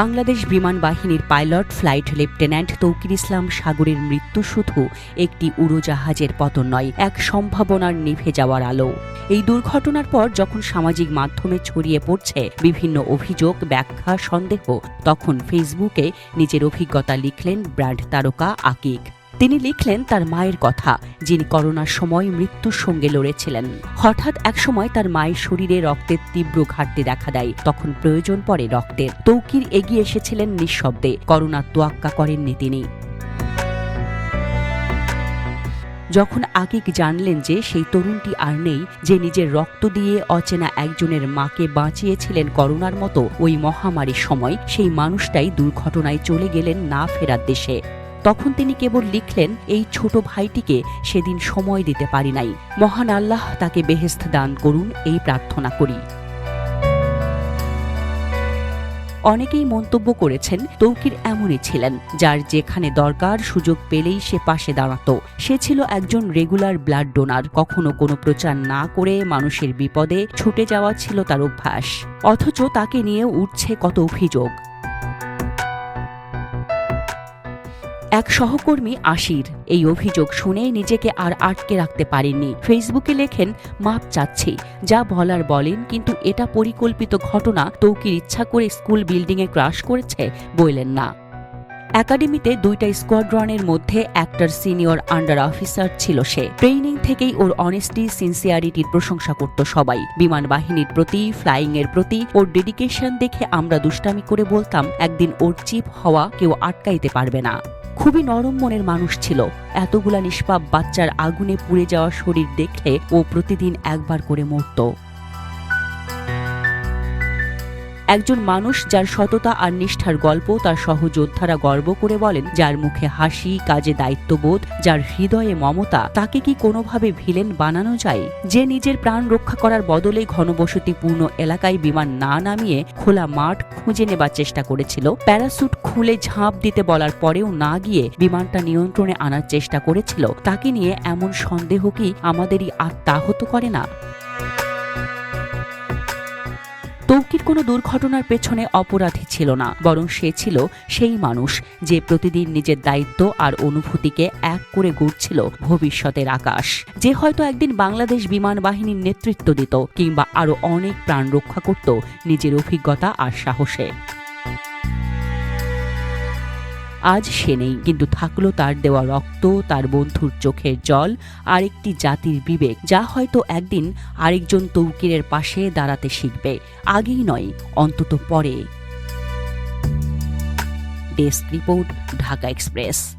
বাংলাদেশ বিমান বাহিনীর pilot, flight lieutenant Tauqir Islam সাগরের মৃত্যু শুধু একটি উড়োজাহাজের পতন নয়, এক সম্ভাবনার নিভে যাওয়ার আলো। এই দুর্ঘটনার পর যখন সামাজিক মাধ্যমে ছড়িয়ে পড়ছে বিভিন্ন অভিযোগ, ব্যাখ্যা, সন্দেহ, তখন ফেসবুকে নিজের অভিজ্ঞতা লিখলেন ব্র্যান্ড তারকা আকিক। তিনি লিখলেন তার মায়ের কথা, যিনি করোনার সময় মৃত্যুর সঙ্গে লড়েছিলেন। হঠাৎ একসময় তার মায়ের শরীরে রক্তের তীব্র ঘাটতি দেখা দেয়। তখন প্রয়োজন পড়ে রক্তের। তৌকির এগিয়ে এসেছিলেন নিঃশব্দে। করোনার তোয়াক্কা করেননি তিনি। যখন আকিক জানলেন যে সেই তরুণটি আর নেই, যে নিজের রক্ত দিয়ে অচেনা একজনের মাকে বাঁচিয়েছিলেন করোনার মতো ওই মহামারীর সময়, সেই মানুষটাই দুর্ঘটনায় চলে গেলেন না ফেরার দেশে। তখন তিনি কেবল লিখলেন, এই ছোট ভাইটিকে সেদিন সময় দিতে পারি নাই। মহান আল্লাহ তাকে বেহেস্ত দান করুন, এই প্রার্থনা করি। অনেকেই মন্তব্য করেছেন, তৌকির এমনই ছিলেন, যার যেখানে দরকার সুযোগ পেলেই সে পাশে দাঁড়াতো। সে ছিল একজন রেগুলার ব্লাড ডোনার, কখনো কোনো প্রচার না করে মানুষের বিপদে ছুটে যাওয়া ছিল তার অভ্যাস। অথচ তাকে নিয়ে উঠছে কত অভিযোগ। এক সহকর্মী আশির। এই অভিযোগ শুনে নিজেকে আর আটকে রাখতে পারেননি। ফেসবুকে লেখেন, মাপ চাচ্ছি। যা বলার বলেন, কিন্তু এটা পরিকল্পিত ঘটনা। তৌকির ইচ্ছা করে স্কুল বিল্ডিংয়ে ক্রাশ করেছে। বললেন না। একাডেমিতে দুইটা স্কোয়াড্রনের মধ্যে একটার সিনিয়র আন্ডার অফিসার ছিল সে। ট্রেনিং থেকেই ওর অনেস্টি সিনসিয়ারিটির প্রশংসা করত সবাই। বিমান বাহিনীর প্রতি ফ্লাইং এর প্রতি, ওর ডেডিকেশন দেখে আমরা দুষ্টামি করে বলতাম, একদিন ওর চিপ হওয়া কেউ আটকাইতে পারবে না। খুবই নরম মনের মানুষ ছিল। এতগুলা নিষ্পাপ বাচ্চার আগুনে পুড়ে যাওয়া শরীর দেখলে ও প্রতিদিন একবার করে মরত। একজন মানুষ যার সততা আর নিষ্ঠার গল্প তার সহযোদ্ধারা গর্ব করে বলেন, যার মুখে হাসি, কাজে দায়িত্ববোধ, যার হৃদয়ে মমতা, তাকে কি কোনোভাবে ভিলেন বানানো যায়? যে নিজের প্রাণ রক্ষা করার বদলে ঘনবসতিপূর্ণ এলাকায় বিমান না নামিয়ে খোলা মাঠ খুঁজে নেবার চেষ্টা করেছিল, প্যারাসুট খুলে ঝাঁপ দিতে বলার পরেও না গিয়ে বিমানটা নিয়ন্ত্রণে আনার চেষ্টা করেছিল, তাকে নিয়ে এমন সন্দেহ কি আমাদেরই আত্মাহত করে না? কোনো দুর্ঘটনার পেছনে অপরাধী ছিল না, বরং সে ছিল সেই মানুষ যে প্রতিদিন নিজের দায়িত্ব আর অনুভূতিকে এক করে ঘুরছিল ভবিষ্যতের আকাশ। যে হয়তো একদিন বাংলাদেশ বিমান বাহিনীর নেতৃত্ব দিত, কিংবা আরও অনেক প্রাণ রক্ষা করত নিজের অভিজ্ঞতা আর সাহসে। আজ সে নেই, কিন্তু থাকল তার দেওয়া রক্ত, তার বন্ধুর চোখের জল আর একটি জাতির বিবেক, যা হয়তো একদিন আরেকজন তৌকিরের পাশে দাঁড়াতে শিখবে, আগেই নয়, অন্তত পরে। Desk report, Dhaka express.